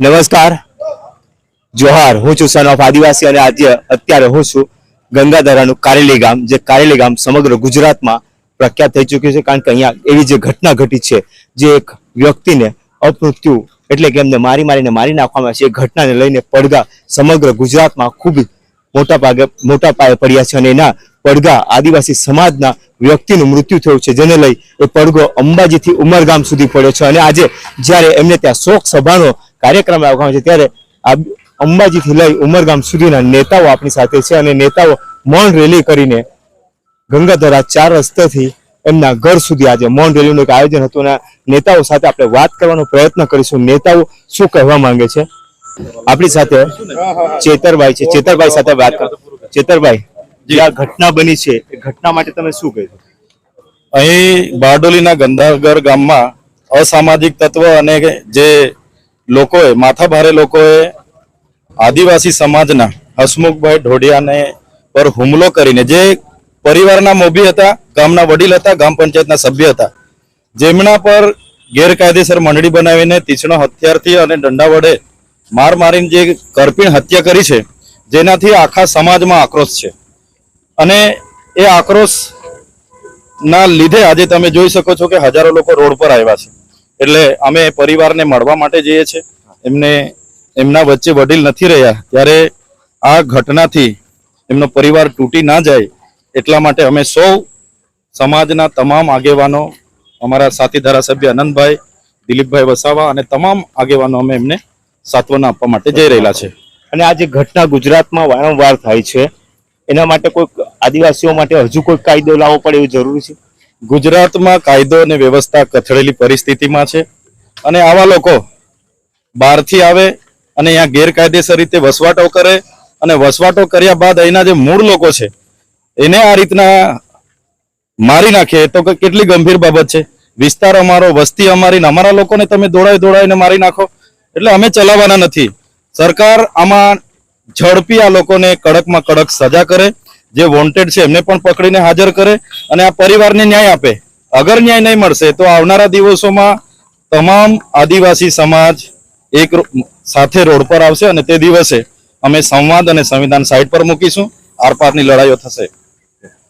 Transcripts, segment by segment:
નમસ્કાર. જોહાર. હું છું સન ઓફ આદિવાસી અને આજે અત્યારે હું છું ગંગાધરાનું કારેલી ગામ, જે કારેલી ગામ સમગ્ર ગુજરાતમાં પ્રખ્યાત થઈ ચૂક્યું છે કારણ કે અહીંયા એવી જે ઘટના ઘટી છે, જે એક વ્યક્તિને અપમૃત્યુ એટલે કે એમને મારી મારીને મારી નાખવામાં આવે છે, એ ઘટનાને લઈને પડઘા સમગ્ર ગુજરાતમાં ખૂબ મોટા ભાગે, મોટા પાયે પડ્યા છે અને એના પડઘા આદિવાસી સમાજના વ્યક્તિનું મૃત્યુ થયું છે, જેને લઈ એ પડઘો અંબાજીથી ઉમરગામ સુધી પડ્યો છે. અને આજે જ્યારે એમને ત્યાં શોક સભાનો કાર્યક્રમ રાખવામાં છે, ત્યારે અંબાજીથી લઈ ઉમરગામ સુધીના નેતાઓ આપણી સાથે છે અને નેતાઓ મૌન રેલી કરીને ગંગાધરા ચાર રસ્તેથી એમના ઘર સુધી આજે મૌન રેલીનું એક આયોજન હતું અને નેતાઓ સાથે આપણે વાત કરવાનો પ્રયત્ન કરીશું. નેતાઓ શું કહેવા માંગે છે? આપણી સાથે ચેતરભાઈ છે. ચેતરભાઈ સાથે વાત ચેતરભાઈ. જે આ ઘટના બની છે, એ ઘટના માટે તમે શું કહેશો અહીં બારડોલીના ગંધાગર ગામમાં અસામાજિક તત્વ અને જે લોકોએ, માથાભારે લોકોએ આદિવાસી સમાજના હસમુખભાઈ ઢોડિયાને પર હુમલો કરીને, જે પરિવારના મોભી હતા, ગામના વડીલ હતા, ગામ પંચાયતના સભ્ય હતા, જેમના પર ગેરકાયદેસર મંડળી બનાવીને તીક્ષ્ણ હથિયારથી અને દંડા વડે માર મારીને જે કરપીણ હત્યા કરી છે, જેનાથી આખા સમાજમાં આક્રોશ છે. અને એ આક્રોશ ના લીધે આજે તમે જોઈ શકો છો કે હજારો લોકો રોડ પર આવ્યા છે. એટલે અમે પરિવારને મળવા માટે જઈએ છીએ. એમને, એમના વચ્ચે વડીલ નથી રહ્યા. ત્યારે આ ઘટનાથી એમનો પરિવાર તૂટી ના જાય એટલા માટે અમે સૌ સમાજના તમામ આગેવાનો, અમારા સાથી ધારાસભ્ય આનંદભાઈ દિલીપભાઈ વસાવા અને તમામ આગેવાનો અમે એમને સાંત્વના આપવા માટે જઈ રહેલા છે. અને આ જે ઘટના ગુજરાતમાં વારંવાર થાય છે એના માટે કોઈ આદિવાસીઓ માટે હજુ કોઈ કાયદો લાવવો પડે એવું જરૂરી છે? ગુજરાતમાં કાયદો અને વ્યવસ્થા કથળેલી પરિસ્થિતિમાં છે અને આવા લોકો બહારથી આવે અને અહીંયા ગેરકાયદેસર રીતે વસવાટો કરે અને વસવાટો કર્યા બાદ અહીંના જે મૂળ લોકો છે, એને આ રીતના મારી નાખે. તો કેટલી ગંભીર બાબત છે. વિસ્તાર અમારો, વસ્તી અમારી અમારા લોકોને તમે દોડાઈ દોડાઈને મારી નાખો. એટલે અમે ચલાવવાના નથી. સરકાર આમાં ઝડપી આ લોકોને કડકમાં કડક સજા કરે, જે વોન્ટેડ છે એમને પણ પકડીને હાજર કરે અને આ પરિવારને ન્યાય આપે. અગર ન્યાય નહીં મળશે તો આવનારા દિવસોમાં તમામ આદિવાસી સમાજ એક સાથે રોડ પર આવશે અને તે દિવસે અમે સંવાદ અને સંવિધાન સાઈડ પર મૂકીશું. આરપારની લડાઈઓ થશે.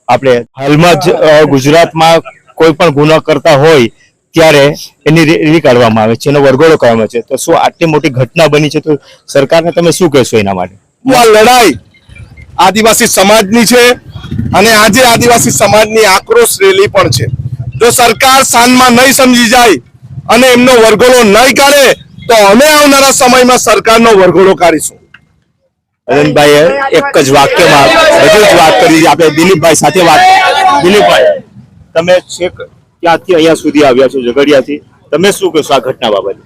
આપણે હાલમાં જ ગુજરાતમાં કોઈ પણ ગુનો કરતા હોય ત્યારે એની રેલી કાઢવામાં આવે છે એનો વરઘોડો કરવામાં છે. તો શું આટલી મોટી ઘટના બની છે? તો સરકારને તમે શું કહેશો એના માટે? આ લડાઈ આદિવાસી સમાજની છે અને આજે આદિવાસી સમાજની આક્રોશ રેલી પણ છે. જો સરકાર સાંજમાં નહીં સમજી જાય અને એમનો વરઘોડો નહીં કાઢે તો અમે આવનારા સમયમાં સરકારનો વરઘોડો કાઢીશું. અનંતભાઈએ એક જ વાક્યમાં હજુ જ વાત કરી આપણે દિલીપભાઈ સાથે વાત દિલીપભાઈ તમે છેક ક્યાંથી અહીંયા સુધી આવ્યા છો? ઝઘડિયાથી. તમે શું કહેશો આ ઘટના બાબતે?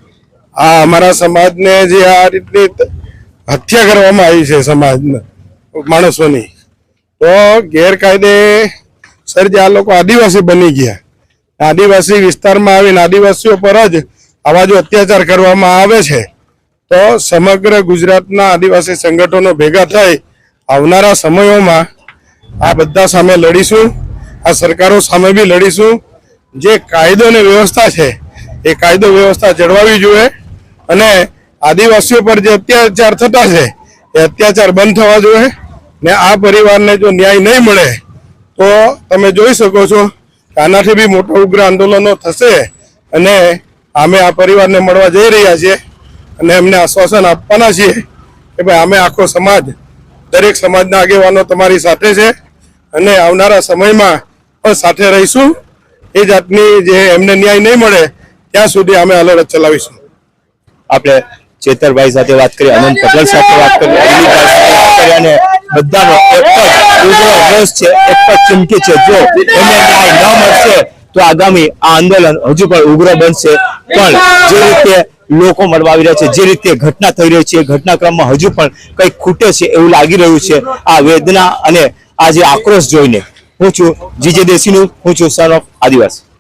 આ અમારા સમાજને જે આ રીતની હત્યા કરવામાં આવી છે સમાજના માણસોની. તો ગેરકાયદે સર આ લોકો આદિવાસી બની ગયા. આદિવાસી વિસ્તારમાં આવીને આદિવાસીઓ પર જ આવા જો અત્યાચાર કરવામાં આવે છે, તો સમગ્ર ગુજરાતના આદિવાસી સંગઠનો ભેગા થઈ આવનારા સમયોમાં આ બધા સામે લડીશું, આ સરકારો સામે બી લડીશું. જે કાયદો અને વ્યવસ્થા છે, એ કાયદો વ્યવસ્થા જળવાવી જોઈએ અને આદિવાસીઓ પર જે અત્યાચાર થતા છે, એ અત્યાચાર બંધ થવા જોઈએ ને આ પરિવારને જો ન્યાય નહીં મળે, તો તમે જોઈ શકો છો આનાથી બી મોટા ઉગ્ર આંદોલનો થશે અને અમે આ પરિવારને મળવા જઈ રહ્યા છીએ અને એમને આશ્વાસન આપવાના છીએ કે ભાઈ અમે આખો સમાજ, દરેક સમાજના આગેવાનો તમારી સાથે છે અને આવનારા સમયમાં પણ સાથે રહીશું. એ જાતની જે એમને ન્યાય નહીં મળે, ત્યાં સુધી અમે આ ચલાવીશું. આપણે ચેતરભાઈ સાથે વાત કરી, અનંત પટેલ સાથે વાત કરી અને બધાનો એક જ ઉગ્ર રોષ છે, એક જ ચીમકી છે. જો એમને ન્યાય ન મળશે, તો આગામી આ આંદોલન હજુ પણ ઉગ્ર બનશે. પણ જે રીતે લોકો મળવા આવી રહ્યા છે, જે રીતે ઘટના થઈ રહી છે, ઘટનાક્રમમાં હજુ પણ કંઈક ખૂટે છે એવું લાગી રહ્યું છે. આ વેદના અને આ જે આક્રોશ જોઈને હું છું જીજે દેશીનું હું છું સન ઓફ આદિવાસી.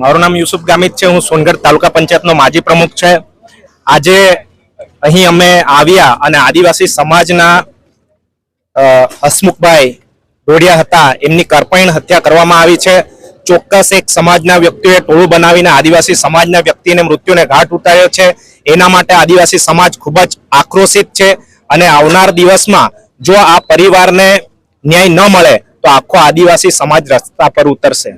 મારું નામ યુસુફ ગામિત છે, હું સોનગઢ તાલુકા પંચાયતનો માજી પ્રમુખ છે. આજે અહીં અમે આવ્યા અને આદિવાસી સમાજના હસમુખભાઈ ઢોડિયા હતા. એમની કરપણ હત્યા કરવામાં આવી છે. ચોક્કસ એક સમાજના વ્યક્તિઓએ ટોળું બનાવીને આદિવાસી સમાજના વ્યક્તિને મૃત્યુને ઘાટ ઉતાર્યો છે. એના માટે આદિવાસી સમાજ ખૂબ જ આક્રોશિત છે અને આવનાર દિવસમાં જો આ પરિવારને ન્યાય ન મળે તો આખો આદિવાસી સમાજ રસ્તા પર ઉતરશે.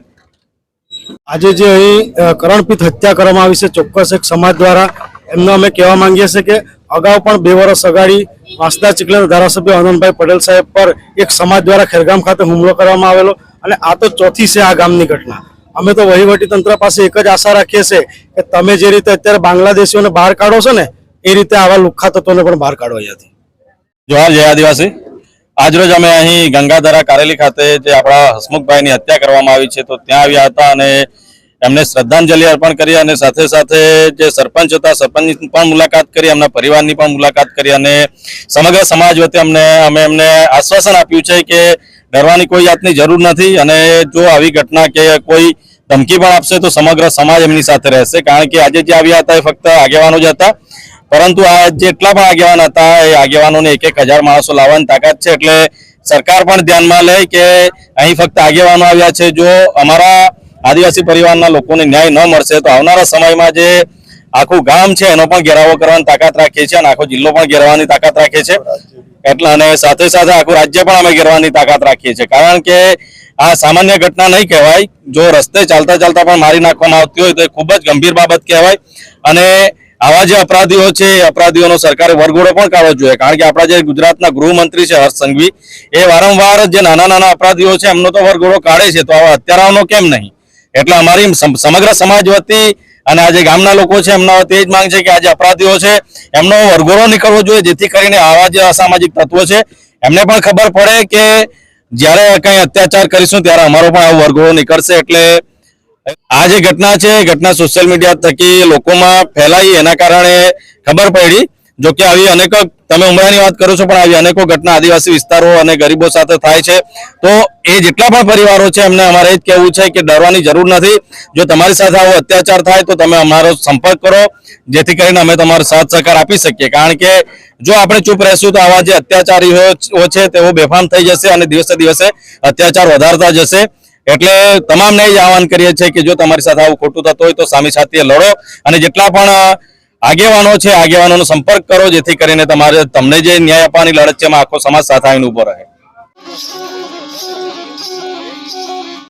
આજે જે અહીં કરણપીત હત્યા કરવામાં આવી છે ચોક્કસ એક સમાજ દ્વારા એમને અમે કહેવા માંગીએ છીએ કે અગાઉ પણ બે વર્ષ અગાડી વાંસદા ચીખલીના ધારાસભ્ય આનંદભાઈ પટેલ સાહેબ પર એક સમાજ દ્વારા ખેરગામ ખાતે હુમલો કરવામાં આવેલો અને આ તો ચોથી છે આ ગામની ઘટના. અમે તો વહીવટી તંત્ર પાસે એક જ આશા રાખીએ છીએ કે તમે જે રીતે અત્યારે બાંગ્લાદેશીઓને બહાર કાઢો છો ને એ રીતે આવા લુખ્ખા તત્વોને પણ બહાર કાઢો અહીંયાથી. જોહાર જય આદિવાસી. આજરોજ અમે અહીં ગંગાધરા કારેલી ખાતે જે આપણા હસમુખભાઈની હત્યા કરવામાં આવી છે, તો ત્યાં આવ્યા હતા અને એમને શ્રદ્ધાંજલિ અર્પણ કરી અને સાથે સાથે જે સરપંચ હતા, સરપંચની પણ મુલાકાત કરી, એમના પરિવારની પણ મુલાકાત કરી અને સમગ્ર સમાજ વતી અમને, અમે એમને આશ્વાસન આપ્યું છે કે ડરવાની કોઈ જાતની જરૂર નથી અને જો આવી ઘટના કે કોઈ ધમકી પણ આપશે, તો સમગ્ર સમાજ એમની સાથે રહેશે. કારણ કે આજે જે આવ્યા હતા એ ફક્ત આગેવાનો જ હતા. પરંતુ આ જેટલા પણ આગેવાન હતા, એ આગેવાનોને એક એક હજાર માણસો લાવવાની તાકાત છે. એટલે સરકાર પણ ધ્યાનમાં લે કે અહીં ફક્ત આગેવાનો આવ્યા છે. જો અમારા આદિવાસી પરિવારના લોકોને ન્યાય ન મળશે, તો આવનારા સમયમાં જે આખું ગામ છે, એનો પણ ઘેરાવો કરવાની તાકાત રાખીએ છીએ અને આખો જિલ્લો પણ ઘેરવાની તાકાત રાખીએ છીએ. એટલે અને સાથે સાથે આખું રાજ્ય પણ અમે ઘેરવાની તાકાત રાખીએ છીએ. કારણ કે આ સામાન્ય ઘટના નહીં કહેવાય. જો રસ્તે ચાલતા ચાલતા પણ મારી નાખવામાં આવતી હોય તો એ ખૂબ જ ગંભીર બાબત કહેવાય. અને આવા જે અપરાધીઓ છે અપરાધીઓનો સરકારે વરઘોડો પણ કાઢવો જોઈએ. કારણ કે આપણા જે ગુજરાતના ગૃહમંત્રી છે, હર્ષ સંઘવી, એ વારંવાર જે નાના નાના અપરાધીઓ છે, એમનો તો વરઘોડો કાઢે છે. તો આવા હત્યારાઓનો કેમ નહીં? એટલે અમારી સમગ્ર સમાજ વતી અને આજે ગામના લોકો છે, એમના વતી જ માંગ છે કે આજે અપરાધીઓ છે, એમનો વરઘોડો નીકળવો જોઈએ, જેથી કરીને આવા જે અસામાજિક તત્વો છે, એમને પણ ખબર પડે કે જ્યારે કઈ અત્યાચાર કરીશું, ત્યારે અમારો પણ આવો વરઘોડો નીકળશે. એટલે આ જે ઘટના છે ઘટના સોશિયલ મીડિયા થકી લોકોમાં ફેલાઈ એના કારણે ખબર પડી. જો કે આવી અનેકો, તમે ઉમરાની વાત કરો છો, પણ આવી અનેકો ઘટના આદિવાસી વિસ્તારો અને ગરીબો સાથે થાય છે. તો એ જેટલા પણ પરિવારો છે, એમને અમારે એ જ કહેવું છે કે ડરવાની જરૂર નથી. જો તમારી સાથે આવો અત્યાચાર થાય, તો તમે અમારો સંપર્ક કરો. જેથી કરીને અમે તમારો સાથ સહકાર આપી શકીએ. કારણ કે જો આપણે ચૂપ રહેશું, તો આવા જે અત્યાચારીઓ છે, તેઓ બેફામ થઈ જશે અને દિવસે દિવસે અત્યાચાર વધારતા જશે. એટલે તમામને જ આહવાન કરીએ છીએ કે જો તમારી સાથે આવું ખોટું થતું હોય તો સામી સાથે લડો અને જેટલા પણ આગેવાનો છે, આગેવાનોનો સંપર્ક કરો, જેથી કરીને તમારે તમને જે ન્યાય આપવાની લડત છે એમાં આખો સમાજ સાથે આવીને ઊભો રહે.